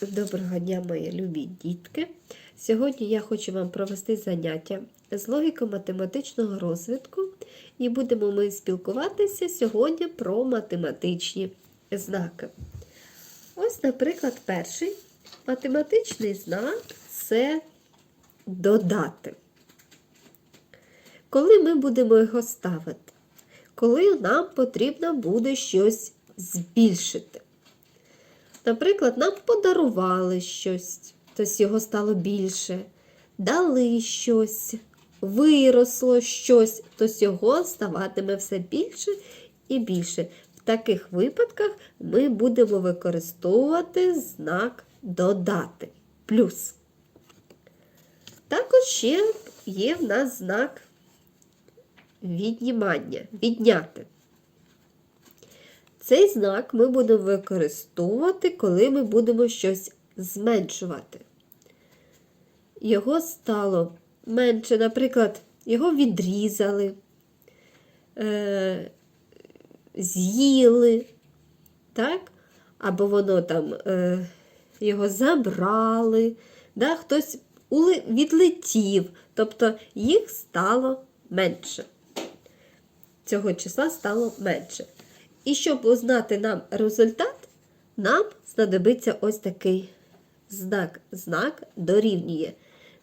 Доброго дня, мої любі дітки! Сьогодні я хочу вам провести заняття з логіко-математичного розвитку і будемо ми спілкуватися сьогодні про математичні знаки. Ось, наприклад, перший математичний знак це додати. Коли ми будемо його ставити? Коли нам потрібно буде щось збільшити. Наприклад, нам подарували щось, тобто його стало більше, дали щось, виросло щось, тобто його ставатиме все більше і більше. В таких випадках ми будемо використовувати знак додати плюс. Також ще є в нас знак віднімання, відняти. Цей знак ми будемо використовувати, коли ми будемо щось зменшувати. Його стало менше, наприклад, його відрізали, е, з'їли, так? або воно там е, його забрали, да? хтось відлетів, тобто їх стало менше. Цього числа стало менше. І щоб узнати нам результат, нам знадобиться ось такий знак. Знак дорівнює.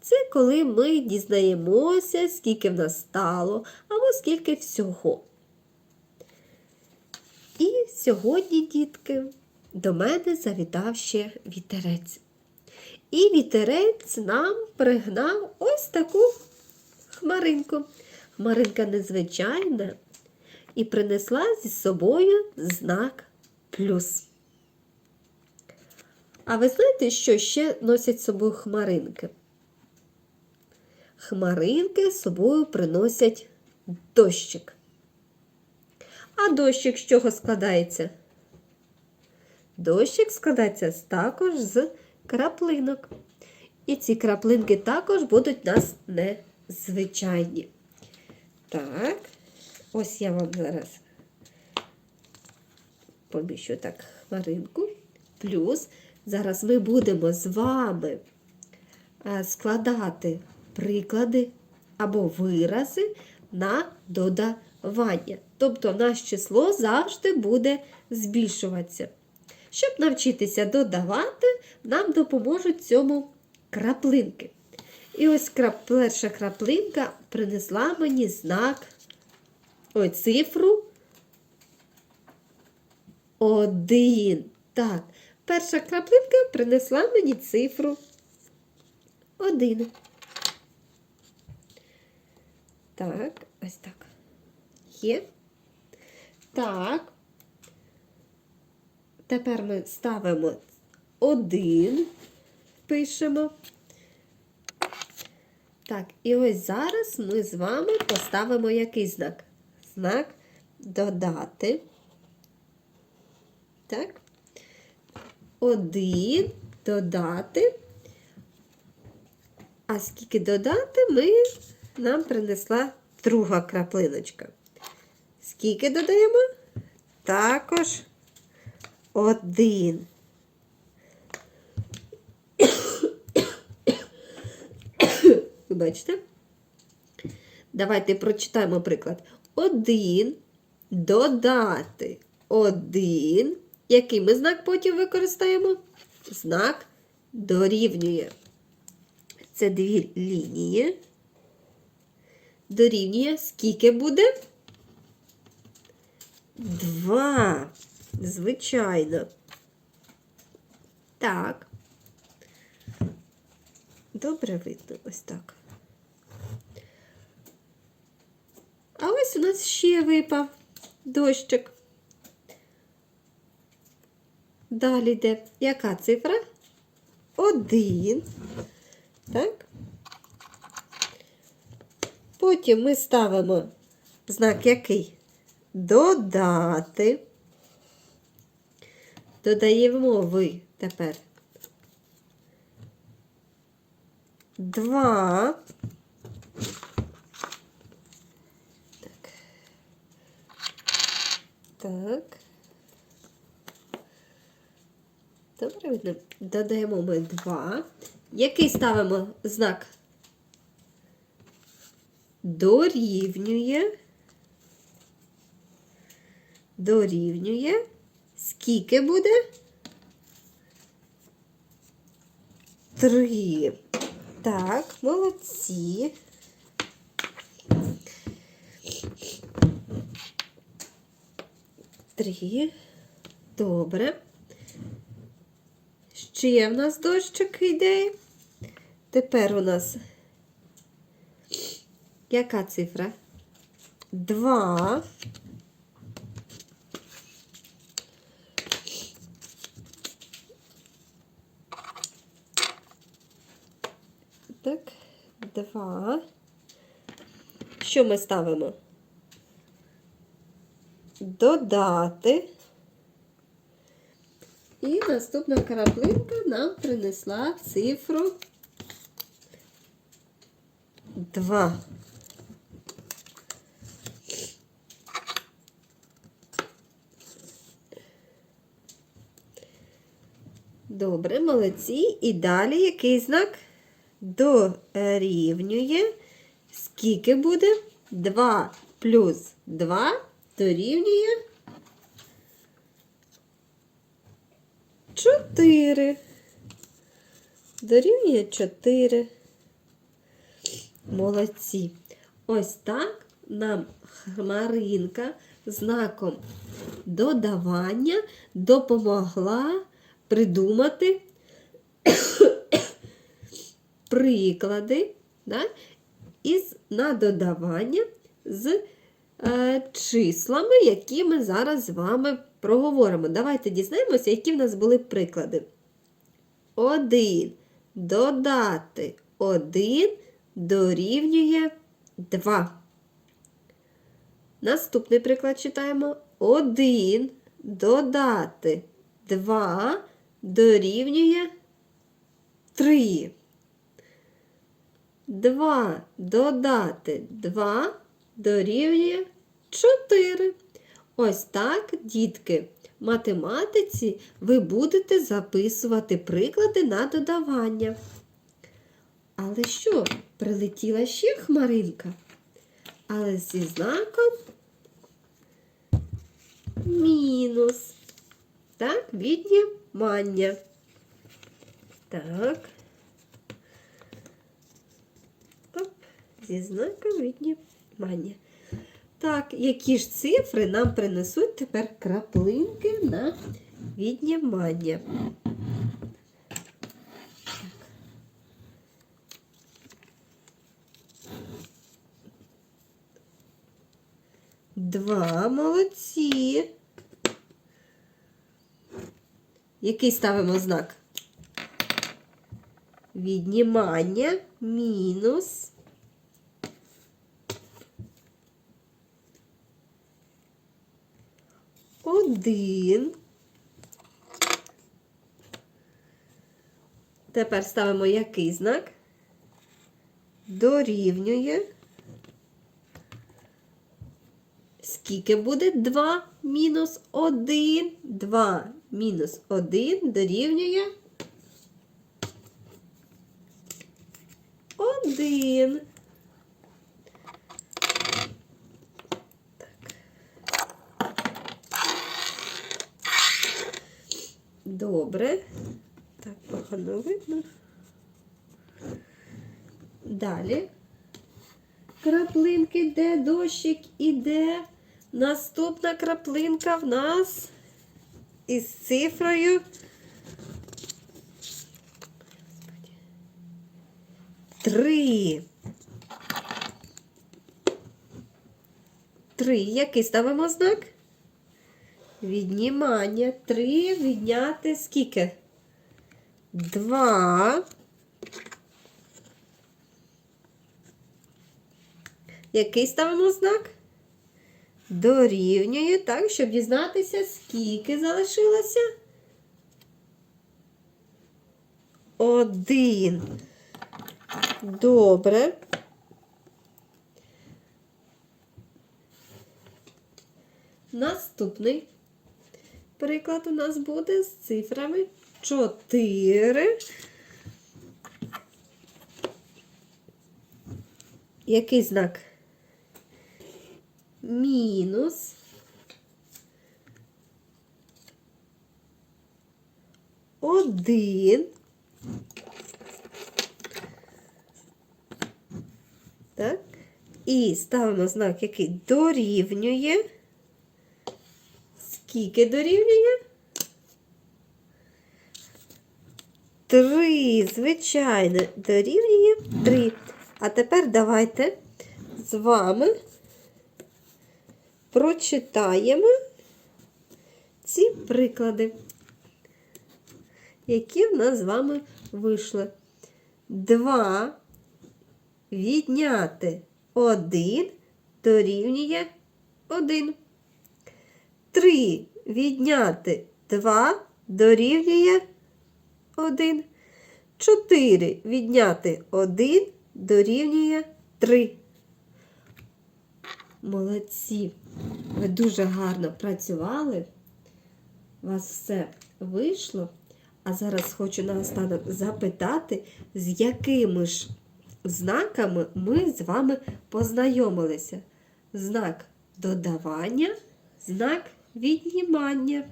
Це коли ми дізнаємося, скільки в нас стало, або скільки всього. І сьогодні, дітки, до мене завітав ще вітерець. І вітерець нам пригнав ось таку хмаринку. Хмаринка незвичайна і принесла зі собою знак плюс. А ви знаєте, що ще носять з собою хмаринки? Хмаринки з собою приносять дощик. А дощик з чого складається? Дощик складається також з краплинок. І ці краплинки також будуть у нас незвичайні. Так. Ось я вам зараз поміщу так хмаринку. Плюс зараз ми будемо з вами е, складати приклади або вирази на додавання. Тобто наше число завжди буде збільшуватися. Щоб навчитися додавати, нам допоможуть цьому краплинки. І ось крап, перша краплинка принесла мені знак ой, цифру один. Так, перша краплинка принесла мені цифру один. Так, ось так. Є. Так. Тепер ми ставимо один, пишемо. Так, і ось зараз ми з вами поставимо який знак? Знак додати. Так. Один додати. А скільки додати, ми нам принесла друга краплиночка. Скільки додаємо? Також один. Бачите? Давайте прочитаємо приклад. Один додати один. Який ми знак потім використаємо? Знак дорівнює. Це дві лінії. Дорівнює. Скільки буде? Два. Звичайно. Так. Добре видно ось так. А ось у нас ще випав дощик. Далі йде яка цифра? Один. Так? Потім ми ставимо знак який? Додати. Додаємо ви тепер два. Так. Добре. Додаємо ми 2. Який ставимо знак? Дорівнює. Дорівнює. Скільки буде? 3. Так, молодці. Три. Добре. Ще в нас дощик йде. Тепер у нас яка цифра? Два. Так, два. Що ми ставимо? Додати. І наступна краплинка нам принесла цифру 2. Добре, молодці. І далі який знак? Дорівнює. Скільки буде? 2 плюс 2 дорівнює 4. Дорівнює 4. Молодці. Ось так нам хмаринка знаком додавання допомогла придумати приклади да, із на додавання з числами, які ми зараз з вами проговоримо. Давайте дізнаємося, які в нас були приклади. 1 додати 1 дорівнює 2. Наступний приклад читаємо. 1 додати 2 дорівнює 3. 2 додати 2 дорівнює 4. Ось так, дітки, в математиці ви будете записувати приклади на додавання. Але що, прилетіла ще хмаринка? Але зі знаком мінус. Так, віднімання. Так. Оп, зі знаком віднімання. Так, які ж цифри нам принесуть тепер краплинки на віднімання? Два молодці. Який ставимо знак? Віднімання мінус. Один. Тепер ставимо який знак? Дорівнює. Скільки буде 2 мінус 1? 2 мінус 1 дорівнює 1. Добре. Так, погано видно. Далі. Краплинки, де дощик іде. Наступна краплинка в нас із цифрою. Три. Три. Який ставимо знак? Віднімання. Три відняти скільки? Два. Який ставимо знак? Дорівнює, так, щоб дізнатися, скільки залишилося. Один. Добре. Наступний приклад у нас буде з цифрами 4. Який знак? Мінус. Один. Так. І ставимо знак, який дорівнює. Скільки дорівнює? Три, звичайно, дорівнює три. А тепер давайте з вами прочитаємо ці приклади, які в нас з вами вийшли. Два відняти один дорівнює один. Три відняти два дорівнює один. Чотири відняти один дорівнює три. Молодці! Ви дуже гарно працювали. У вас все вийшло. А зараз хочу наостанок запитати, з якими ж знаками ми з вами познайомилися. Знак додавання, знак віднімання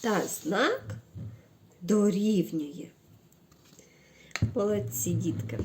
та знак дорівнює. Молодці, дітки.